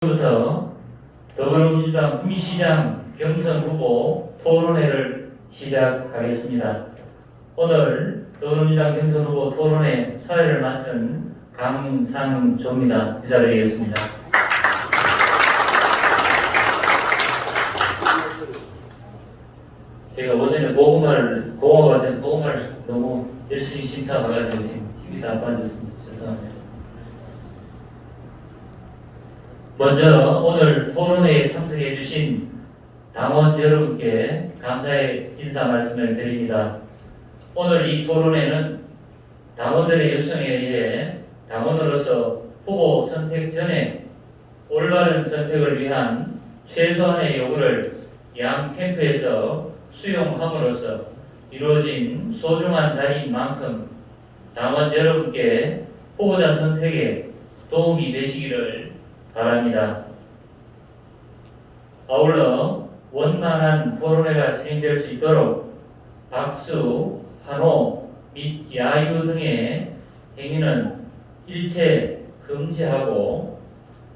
부터 더불어민주당 구미시장 경선 후보 토론회를 시작하겠습니다. 오늘 더불어민주당 경선 후보 토론회 사회를 맡은 강상조입니다. 인사드리겠습니다. 제가 어제는 보고말을 공허 같아서 보고말을 너무 열심히 심사해가지고 지금 힘이 다 빠졌습니다. 죄송합니다. 먼저 오늘 토론회에 참석해 주신 당원 여러분께 감사의 인사 말씀을 드립니다. 오늘 이 토론회는 당원들의 요청에 의해 당원으로서 후보 선택 전에 올바른 선택을 위한 최소한의 요구를 양 캠프에서 수용함으로써 이루어진 소중한 자리인 만큼 당원 여러분께 후보자 선택에 도움이 되시기를 바랍니다. 아울러 원만한 토론회가 진행될 수 있도록 박수, 환호 및 야유 등의 행위는 일체 금지하고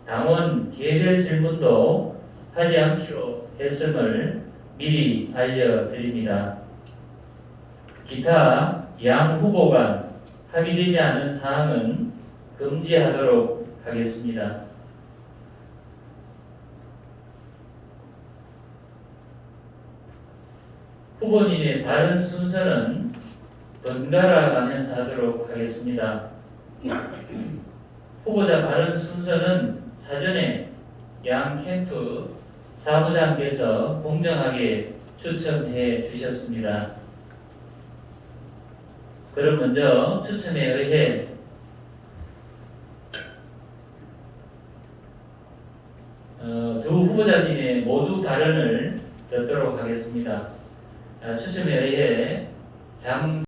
당원 개별 질문도 하지 않기로 했음을 미리 알려드립니다. 기타 양 후보가 합의되지 않은 사항은 금지하도록 하겠습니다. 후보님의 발언 순서는 번갈아 가면서 하도록 하겠습니다. 후보자 발언 순서는 사전에 양 캠프 사무장께서 공정하게 추첨해 주셨습니다. 그럼 먼저 추첨에 의해 어, 두 후보자님의 모두 발언을 듣도록 하겠습니다. 아, 추첨에 의해 장